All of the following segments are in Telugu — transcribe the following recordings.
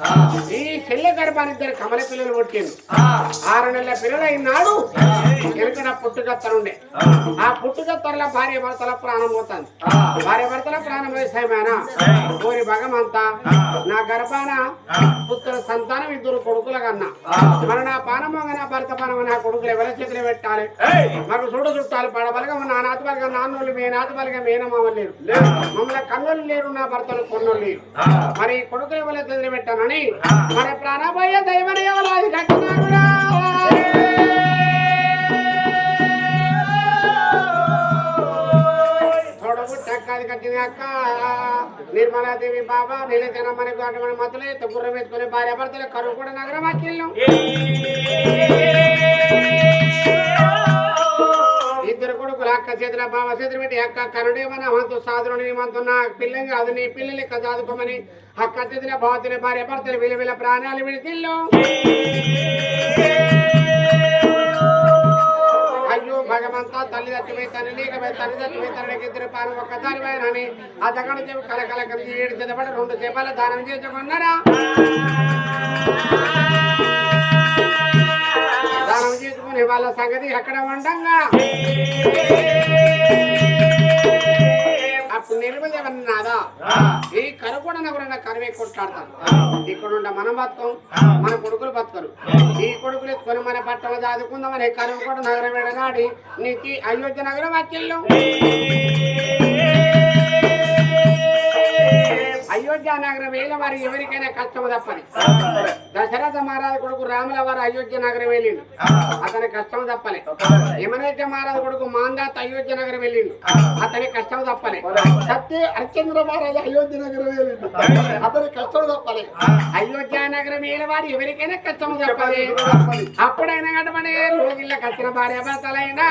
ఈ చెల్లె గర్భాన్ని ఇద్దరు కమల పిల్లలు పుట్టిండు ఆరు నెలల పిల్లలు అయినాడు వెనుక పుట్టుకత్తరుండే ఆ. పుట్టుకత్తరుల భార్య భర్తల ప్రాణం పోతుంది. భార్య భర్తల ప్రాణం వేసామేనా? కోరి భగమంతా నా గర్భాన పుత్ర సంతానం ఇద్దరు కొడుకుల కన్నా. మరి నా పానమోగ నా భర్త పానమ నా కొడుకులు ఎవరి చేతులు పెట్టాలి? మాకు చూడు చుట్టాలు పడబలగా నా నాతి బలగా నాన్నోళ్ళు మీ నాతి బలగా మేనమామ లేరు. మమ్మల్ని కన్నోళ్ళు లేరు నా భర్తలు కొన్నోళ్ళు లేరు. మరి కొడుకులు ఎవరి చేతులు పెట్టానని మరి ప్రాణపోయే దైవని ఎవరు కట్టినారురా అక్క. నిర్మలాదేవి బాబా నీలచన మనకు అటువంటి మతులే గుర్రం ఎత్తుకుని భార్య భర్తలు కరువు కూడా నగరం అక్కిళ్ళం అక్క చేతుల బావ చేతులు పెట్టి అక్క కరుడేమని అవంతు సాధుని ఏమంతున్నా పిల్లలు కాదు నీ పిల్లలు ఇక చదువుకోమని అక్క చేతుల భావతుల భార్య భర్తలు విల విల ప్రాణాలు విడితిల్లు అయ్యో భగవంతా తల్లి తట్టువే తల్లి లేకపోయి తల్లి తట్టువే తల్లికి ఇద్దరు పాలు ఒక్కసారి పోయినని ఆ దగ్గర చెప్పి కలకల కలిసి ఏడు చేతపడి రెండు చేపల దానం చేసుకున్నారా చేసుకుని వాళ్ళ సంగతి ఎక్కడ ఉండంగా? అప్పుడు నిలబడేవన్నాదా ఈ కరువు నగరం కరువే కొట్లాడతాను ఇక్కడ ఉండ మనం బతుకం మన కొడుకులు బతకరు. ఈ కొడుకులు ఎత్తుకొని మన పట్టణ దాదుకుందామని కరువు కూడా నగరం విడగాడి నీతి అయోధ్య నగరం వచ్చేళ్ళు నగరం వేల వారు ఎవరికైనా కష్టం తప్పని. దశరథ మహారాజు కొడుకు రాముల వారు అయోధ్య నగరం వెళ్ళిండు. అతని కష్టం తప్పలే. యమనైతే మహారాజు కొడుకు మాందాత అయోధ్య నగరం వెళ్ళిండు. అతని కష్టం తప్పలే. సత్య హరిశ్చంద్ర మహారాజు అయోధ్య నగరం వెళ్ళిండు. అతని కష్టం తప్పలే. అయోధ్య నగరం వేల వారు ఎవరికైనా కష్టం తప్పలే. అప్పుడైనా కట్టమని లోగిళ్ళ కచ్చిన భార్య భర్తలైనా.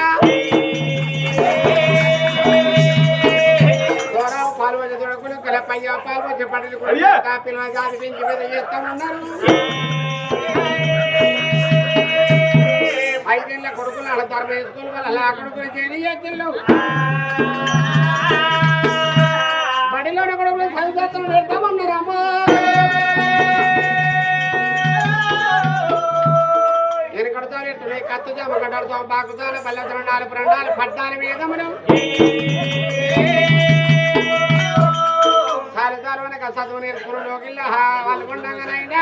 పాల్వజ దొడకులు కలపయ్య పాల్వజ పంటలు కూడా. కాపీలు జాతి పెంచి మీద చేస్తామన్నారు ఐదేళ్ళ కొడుకులు అలా ధర్మ వేసుకుని వాళ్ళు అలా కొడుకులు చేయని చేతులు. బడిలోని కొడుకులు చదివేతలు పెడతామన్నారు అమ్మా నేను కడతాను ఎట్టు కత్తు జామ కడతాం బాకుతాను బల్లెతలు నాలుగు ప్రాణాలు సారిదారు వెనక చదువు నేర్చుకున్న లోకిల్ల వాళ్ళు ఉండగానైనా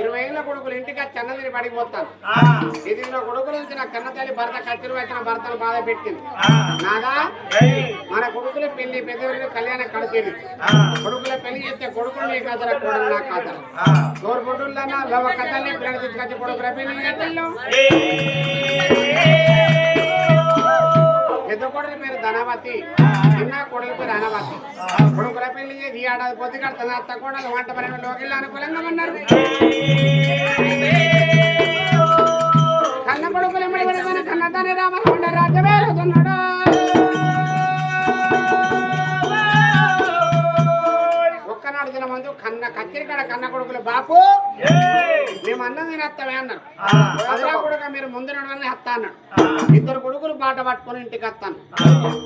ఇరవై ఏళ్ళ కొడుకులు ఇంటికి వచ్చి అన్నదిని పడిపోతాను ఇది నా కొడుకుల నుంచి నా కన్న తల్లి భర్త కత్తిరి వచ్చిన భర్తను బాధ పెట్టింది. నాదా? మన కొడుకుల పెళ్ళి పెద్దవరికి కళ్యాణం కడిచేది. కొడుకుల పెళ్ళి చేస్తే కొడుకులు నీ కథల కొడుకు నా కథల గోరుబొడ్డులన్నా లవ కథల్ని పిల్లలు తీసుకొచ్చి కొడుకుల పెళ్ళి చేతల్లో పెద్ద కొడుకు పేరు ధనవతి చిన్న కొడుకు పేరు అనవతి. కొడుకుల పెళ్ళి చేసి ఈ ఏడాది పొద్దుగా తన అత్త కూడా వంట పని లోకెళ్ళి అనుకూలంగా ఉన్నారు. కన్న కొడుకులు కన్నదాని రామకొండ రాజవేలుతున్నాడు దిన ముందు కన్న కత్తిరికాడ కన్న కొడుకులు బాపు. మేము అన్నం తినేస్తామే అన్నారు అదిరా కొడుక మీరు ముందు నడవని అత్త అన్నాడు. ఇద్దరు కొడుకులు బాట పట్టుకొని ఇంటికి వస్తాను.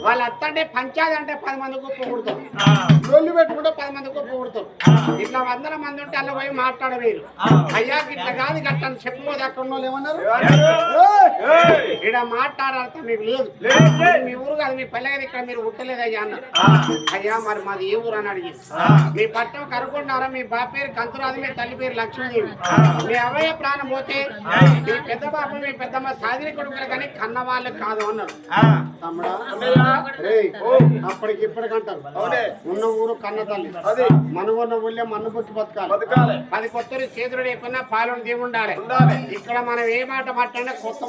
వాళ్ళు అత్త అంటే పంచాది అంటే పది మంది కుప్ప కుడతారు. రొల్లు పెట్టుకుంటే పది మంది కుప్ప కుడతారు. ఇట్లా వందల మంది ఉంటే అల్ల పోయి మాట్లాడవేరు. అయ్యా ఇట్లా కాదు గట్టని చెప్పుకోదు అక్కడ వాళ్ళు ఏమన్నారు? ఇక్కడ మాట్లాడాలంటే మీకు లేదు. మీ ఊరు కాదు మీ పల్లె ఇక్కడ మీరు ఉట్టలేదు అయ్యా అన్నారు అయ్యా మరి మాది ఏ ఊరు అని అడిగి మీ పట్టం కనుక్కున్నారా మీ బాబు పేరు కంతురాదు మీ తల్లి పేరు లక్ష్మీదేవి మీ అవయ ప్రాణం పోతే మీ పెద్ద బాబు మీ పెద్దమ్మ సాధిని కొడుకులు కానీ కన్న వాళ్ళు కాదు అన్నారు. తమ్ముడా? రేయ్, అప్పటికి ఇప్పటికంటారు ఉన్న ఊరు కన్న తల్లి అది. మన ఉన్న ఊళ్ళో మన్ను పుట్టి బతకాలి. పది కొత్తరు చేతులు లేకున్నా పాలన ఉండాలి. ఇక్కడ మనం ఏ మాట మాట్లాడినా కొత్త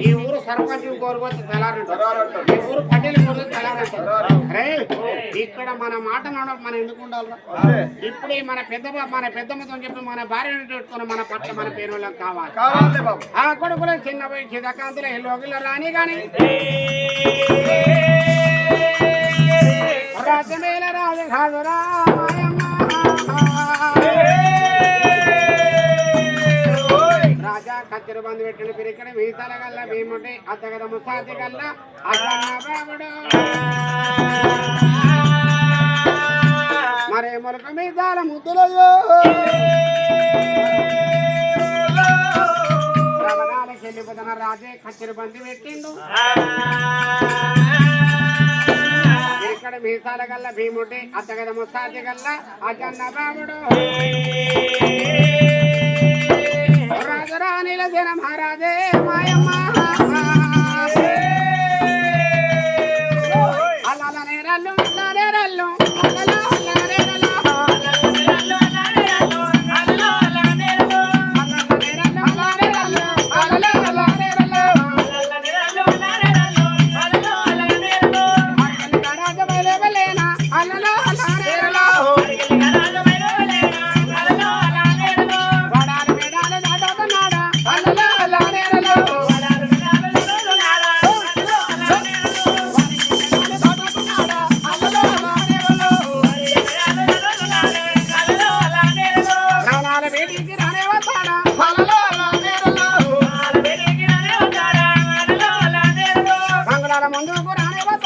ఈ ఊరు సర్పంచ్ కోరుకోవచ్చు తెలారంటారు. ఈ ఊరు పటేల్ కోరుకోవచ్చు తెలారంటారు ఇక్కడ మన మాట మనం ఎందుకు ఉండాలి అదే. ఇప్పుడు మన పెద్ద మన పెద్దమ్మతో చెప్పి మన భార్యను పెట్టుకుని మన పట్ల మన పేరు వాళ్ళకి కావాలి. కావాలి బాబు. ఆ కొడుకులు చిన్న పోయి చిదకాంతులు లోకిలో రాని గాని. రాజమేల రాజు కాదురా రాజా కత్తిరి బంధు పెట్టిన పిరికడ. మీసాల గల్ల భీముడి అత్తగద ముసాతి గల్ల. అసన్న మరే మొలక మీద ముద్దులయ్యో. రాజే కచ్చరి బంది పెట్టిండు. ఇక్కడ మీసాల గల్ల భీముడి అత్తగద ముసాది గల్ల అజన్న బాబుడు. రాజరాణిల జన మహారాజే మాయమ్మ. ありがとう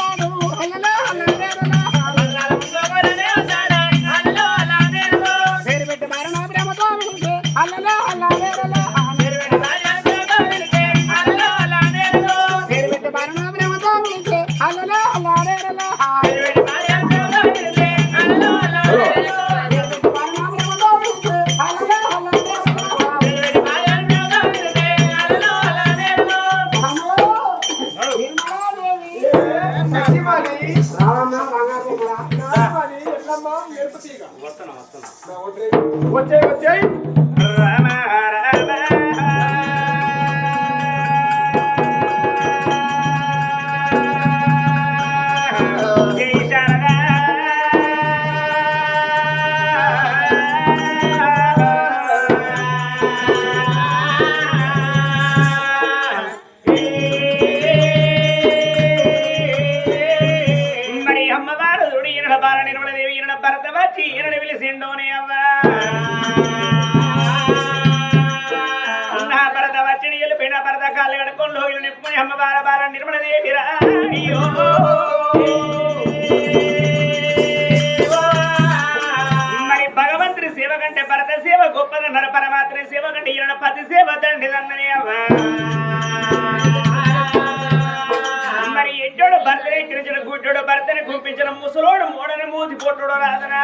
వచ్చాయి వచ్చాయి. నిర్మల అయ్యో. మరి భగవంతుని సేవ కంటే భరత సేవ గొప్పదన్నారు పరమాత్మ సేవ కంటే ఈయన పతి సేవ తండ్రిదన్ననే మరి ఎడ్డోడు భర్తనే ఎక్కిరించిన గుడ్డోడు భర్తని గుంపించిన ముసలోడు మూడని మూతి పొట్టుడు రాదనా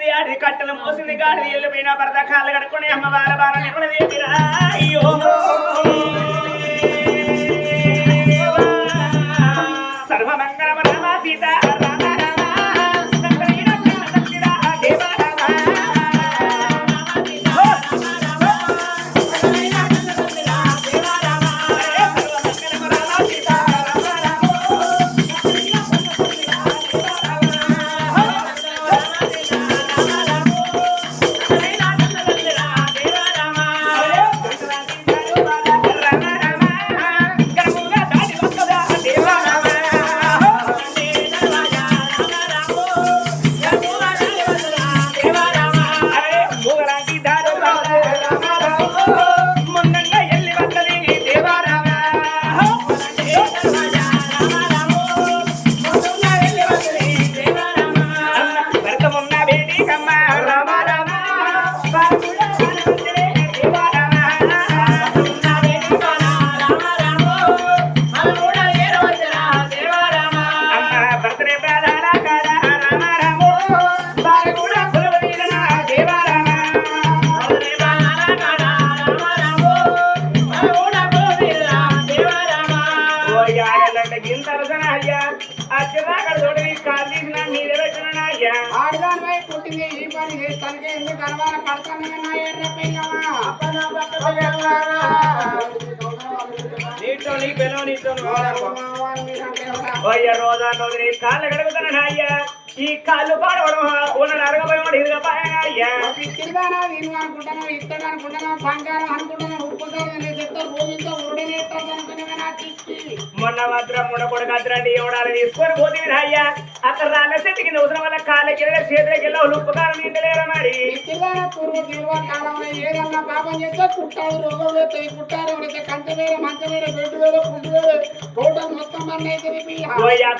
పోసింది ఆడి కట్టలు పోసింది గాడి వెళ్ళిపోయిన పరద కాళ్ళు కడుక్కుని అమ్మవారి బాల బాల అయ్యో. కాళ్ళు కడుగుతాను అయ్యా ఈ కాళ్ళు పాడవడం ఉన్న అరగబడి ఇదిగా అయ్యా తిరిగానా వీరు అనుకుంటాను ఇస్తాడు అనుకుంటాను బంగారం అనుకుంటాను ఉప్పుతాను నేను చెప్తా రోజుతో ఉడనేస్తాను అనుకునే మొన్న మాత్రం మొన్న కొడుకు అద్దరండి ఎవడాలి తీసుకొని పోతే అయ్యా అక్కడ రాళ్ళ చెట్టు కింద అవసరం వల్ల కాళ్ళకి వెళ్ళి చేతులకి వెళ్ళి ఉప్పు నిండలేరా మరి పిల్లల పూర్వ తిరువ కాలంలో ఏదన్నా పాపం చేస్తే పుట్టాడు రోగం లేస్తాయి పుట్టారు ఎవరైతే కంచె వేరే మంచ వేరే బెడ్ వేరే పుట్టు వేరే టోటల్ మొత్తం మన అయితే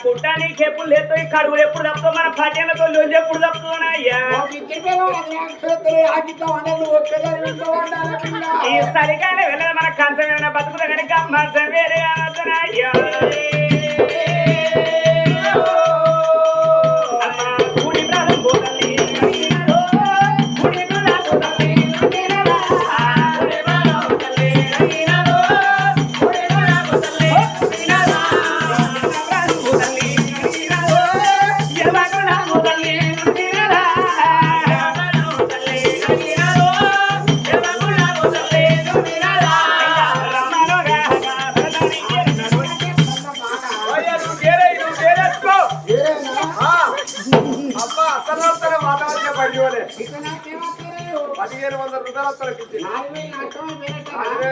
పుట్టానికి ఎప్పుడు లేతో ఈ కడుగులు ఎప్పుడు తప్పుతో మన పట్టణంతో లొల్లి ఎప్పుడు తప్పుతున్నాయ్యా ఈ సరిగానే వెళ్ళదు మన కంచమైన బతుకుల కనుక. మంచం వేరే ఆలోచనయ్యా పదిహేను వందల రూపాయలు వస్తానికి ఇచ్చింది. అదే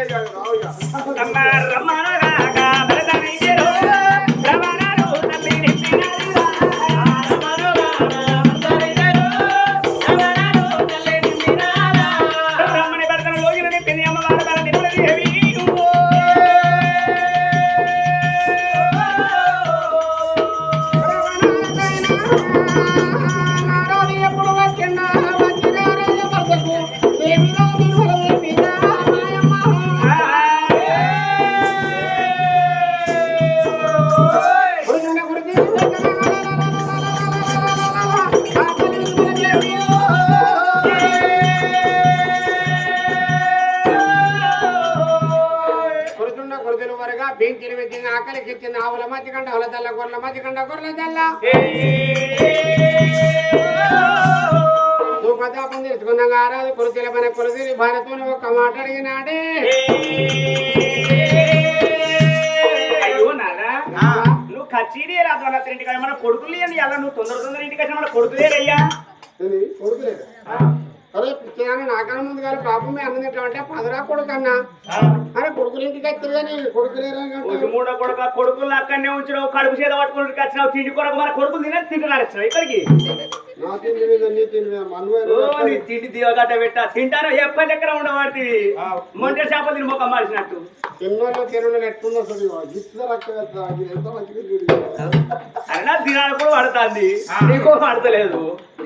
ఆవుల మధ్య కండ ఆవుల జల్ల గొర్రెల మధ్య కండ గొర్రెల జల్ల. నువ్వు ప్రతాపం తెచ్చుకున్నాగా ఆరాధి కురుతిల మన కురుతిరి భారతుని ఒక్క మాట అడిగినాడే. నువ్వు రాదు ఇంటికి. మన కొడుకులు లేని అలా నువ్వు తొందర తొందర ఇంటికి వచ్చి మన కొడుకులేరయ్యా కొడుకులేదు అరే పిచ్చాను నాకన్నా ముందు గారు పాపం మీ అన్నం తింటామంటే పదరా కొడుకు అన్నా అరే కొడుకులు ఇంటికి వచ్చారు కానీ కొడుకులేరు మూడో కొడుకు కొడుకులు అక్కడనే ఉంచడం కడుపు చేత పట్టుకుని వచ్చినావు తిండి కొరకు మన కొడుకులు తినే తింటున్నారు వచ్చినావు ఇక్కడికి. నా తిండి మీద నీ తిండి మీద ఓ, నీ తిండి దివగడ్డ పెట్ట. తింటారో ఎప్పటి ఎక్కడ ఉండబడి మొంటే చేపలు తిని మొక్క మార్చినట్టు రక్త ఎంత మంచిగా చూడు అయినా దినాలు కూడా పడుతుంది. నీకు పడతలేదు.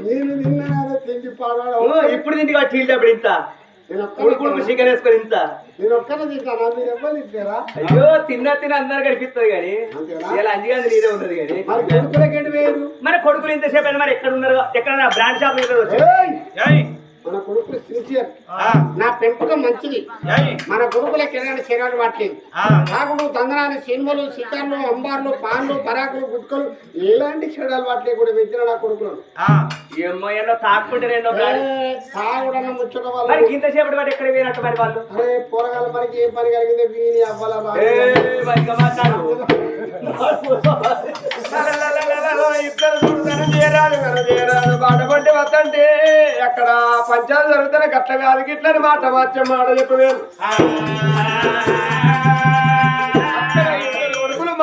నేను తిన్నాను తిండి పాడాడు ఓ, ఇప్పుడు తిండి కాబట్టి తింటప్పుడు ఇంత? నేను చికెన్ వేసుకొని ఇంత? నేను ఒక్కనే తింటానా? మీరు ఎవరు తింటారా? అయ్యో తిన్న తిన్న అందరు కనిపిస్తుంది కానీ. అంతేనా? ఇలా అంజిగాంది నీదే ఉన్నది కానీ. మరి కొడుకులకేంటి వేరు? మన కొడుకులు ఇంతసేపు అయినా మరి ఎక్కడ ఉన్నారు? ఎక్కడ బ్రాండ్ షాప్ ఏయ్! మన కొడుకులు సిన్సియర్. నా పెంపకం మంచిది. మన కొడుకులకి ఎలాంటి చర్యలు పట్టలేదు తాగుడు తందనాలు సినిమాలు సికార్లు అంబార్లు పాన్లు పరాకులు గుట్కలు ఎలాంటి చెడాలు పట్టలే కూడా పెంచిన నా కొడుకులను. ఏ, తాగుడన్న ముచ్చట మరి వాళ్ళు ఇంతసేపటి వాటి ఎక్కడ పోయినట్టు మరి వాళ్ళు? అరే పోరగాల మనకి ఏ పని కలిగిందో వీని అవ్వాల ఏయ్, ఇద్దరు చూడతాను చేరాలు మనం చేరాలు మాట వద్దంటే ఎక్కడ పంచాలు జరుగుతానే గట్ల కాదు గిట్లని మాట మార్చే మాట చెప్పలేదు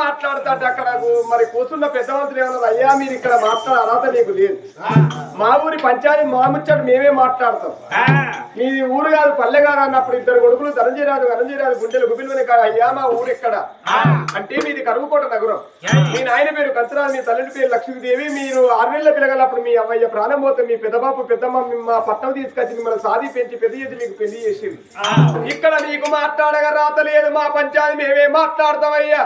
మాట్లాడుతాంటే అక్కడ? మరి కూర్చున్న పెద్ద మంత్రులు ఏమన్నారు? అయ్యా మీరు ఇక్కడ మాట్లాడే అర్హత నీకు లేదు. మా ఊరి పంచాయతీ మా ముచ్చట మేమే మాట్లాడతాం. మీది ఊరు కాదు పల్లె కాదు అన్నప్పుడు ఇద్దరు కొడుకులు ధనంజయరాజు ధనంజయరాజు గుండెలు గుబిలువని కాదు అయ్యా మా ఊరు ఎక్కడ అంటే మీది కరువుకోట నగరం. మీ నాయన పేరు కంచరాజు మీ తల్లి పేరు లక్ష్మీదేవి. మీరు ఆరువేళ్ళ పిల్లగలప్పుడు మీ అవ్వయ్య ప్రాణం పోతే మీ పెద్దబాపు పెద్దమ్మ మీ- పట్టణం తీసుకొచ్చి మిమ్మల్ని సాది పెంచి పెద్ద చేసి మీకు పెళ్ళి చేసింది. ఇక్కడ మీకు మాట్లాడగా రాత లేదు మా పంచాయతీ మేమే మాట్లాడతామయ్యా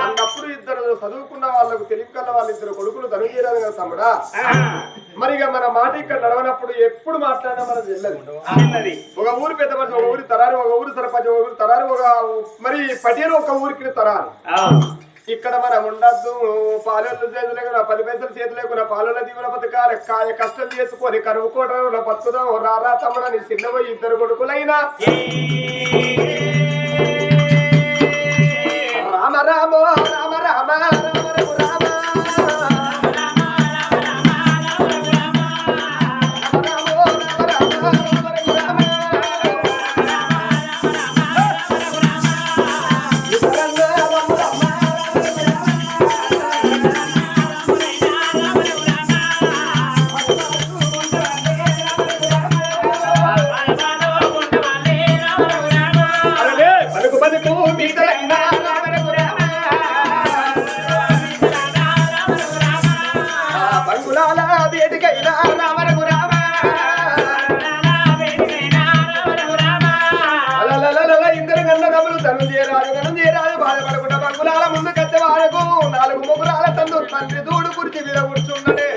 అన్నప్పుడు ఇద్దరు చదువుకున్న వాళ్ళకు తెలివి కన్న వాళ్ళ ఇద్దరు కొడుకులు ధనంజయరాజు గారు తమ్ముడా? ఆ, మరి మన మాట ఇక్కడ నడవనప్పుడు ఎప్పుడు మాట్లాడినా తెలియదు. ఉన్నది. ఒక ఊరు పెద్ద మనిషి ఒక ఊరి తరారు ఒక ఊరు సర్పంచ్ ఒక ఊరు తరారు ఒక మరి పటేరు ఒక ఊరికి తరారు. ఇక్కడ మనం ఉండద్దు పాలెళ్ళు చేతులు లేకుండా పది పైసలు చేతులు లేకుండా పాలెళ్ళ దిగుల బతకాలి కాయ కష్టం చేసుకొని కరువు కోట బతుకుదాం. రారా తమ్ముడని చిన్నపోయి ఇద్దరు కొడుకులైనా. Rama Rama Rama. అన్నములు తను చేరాదు తను చేరాదు బాధపడకుండా పరుగులాల ముందు కత్తి వాడకు. నాలుగు ముగ్గురాల తండ్రి తండ్రి దూడు కుర్చి మీద కూర్చున్నడే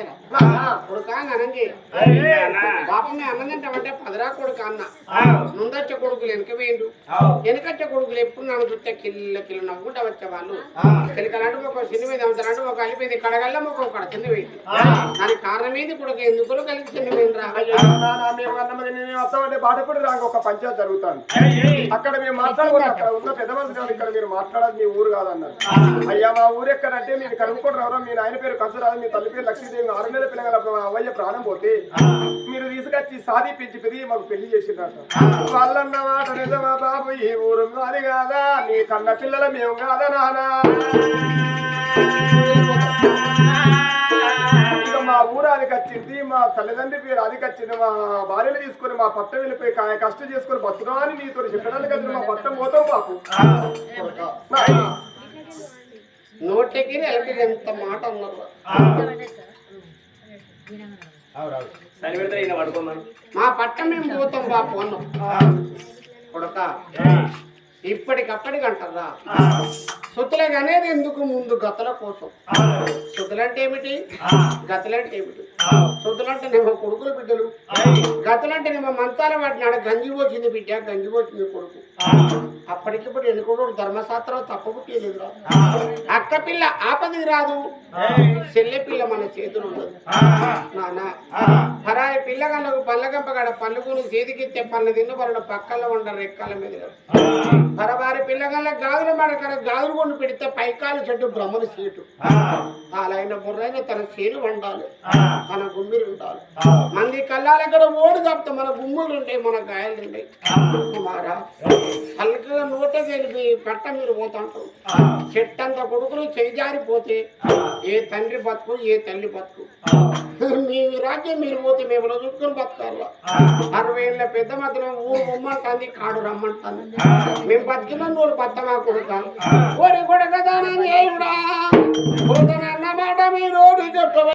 ధనంజయరా కొడుకా అన్నా. పాపం అన్నం తింటామంటే పదరా కొడుకు అన్న. ముందొచ్చే కొడుకులు వెనక వేయండు. వెనకచ్చే కొడుకులు ఎప్పుడు నన్ను చూస్తే కిల్ల కిల్ల నవ్వుకుంటా వచ్చే వాళ్ళు. కెలికలంటే ఒక సిన్ని మీద అమ్ముతారంటే ఒక కలిపింది కడగల్ల ఒక కడ చిన్న వేయింది ఆ. దానికి కారణం ఏంది కొడుకు? ఎందుకు కలిసి చిన్న వేయండిరా మేము అన్నమది నేను వస్తామంటే బాట కూడా రాక ఒక పంచాయతీ జరుగుతాను. అక్కడ మేము మాట్లాడుకుంటే అక్కడ ఉన్న పెద్ద ఎవరు? ఇక్కడ మీరు మాట్లాడాలి మీ ఊరు కాదన్నారు. అయ్యా మా ఊరు ఎక్కడంటే మీరు కనుక్కుంటారు ఎవరో మీ నాయన పేరు కంచరాదు మీ తల్లి పేరు లక్ష్మీదేవి ఆరు నెలల మా అవ్వయ్య ప్రాణం పోతే మీరు తీసుకొచ్చి సాది పెంచి పెరిగి మాకు పెళ్ళి చేసిండ్రట వాళ్ళన్న మాట నిజమా బాబు? ఈ ఊరు మాది కాదా? నీ కన్న పిల్లల మేము కాదా నానా? ఇక మా ఊరు అదికి వచ్చింది మా తల్లిదండ్రి పేరు అదికి వచ్చింది మా భార్యను తీసుకొని మా పట్ట వెళ్ళిపోయి కష్టం చేసుకొని బతుకుదాం అని నీతో చెప్పడానికి కదా మా పట్టం పోతాం బాపు. నోటికి ఎంత మాట అన్నారు. మా పట్టం మేము పోతాం బాపు అన్నాం కొడక. ఇప్పటికప్పటికి అంటారా? సుతులకు అనేది ఎందుకు ముందు గతల కోసం? సుతులంటే ఏమిటి గతలంటే ఏమిటి సుతులంటే నేమో కొడుకులు బిడ్డలు. గతలంటే నేమో మంతాల వాటినాడ గంజి పోచింది బిడ్డ గంజి పోచింది కొడుకు. అప్పటికిప్పుడు ఎన్నుకోడు ధర్మశాస్త్రం తప్పబుట్టేదిరా అక్క పిల్ల ఆపదికి రాదు. చెల్లె పిల్ల మన చేతులు ఉండదు నానా పరాయి పిల్లగాళ్ళకు పల్లగంపగాడ పళ్ళుకుని చేతికిస్తే పళ్ళు తిన్న పరుడు పక్కల ఉండ రెక్కల మీద పరవారి పిల్లగాళ్ళ గాజుల మడకడ గాజులు కొండు పెడితే పైకాలు చెట్టు బ్రహ్మను సీటు. తాలైన బుర్రైన తన చేను వండాలి. మన గుమ్మిరు ఉండాలి. మంది కళ్ళాలక్కడ ఓడి తప్పితే మన గుమ్ములు ఉంటాయి మన గాయాలు ఉంటాయి కుమారా చల్లగా నోటే తెలిపి పట్ట మీరు పోతుంటారు చెట్టంత కొడుకులు చేజారిపోతే ఏ తండ్రి బతుకు ఏ తల్లి బతుకు? మీ రాజ్యం మీరు పోతే మేము చూసుకొని బతకాల? అరవై ఏళ్ళ పెద్ద మధ్యలో ఊరు బొమ్మంటుంది కాడు రమ్మంటుంది. మేము బతికిన నూరు బద్దమా కొడుక? ఓరి కొడక దానా దేవుడా పోతనన్న మాట మీరు చెప్పవ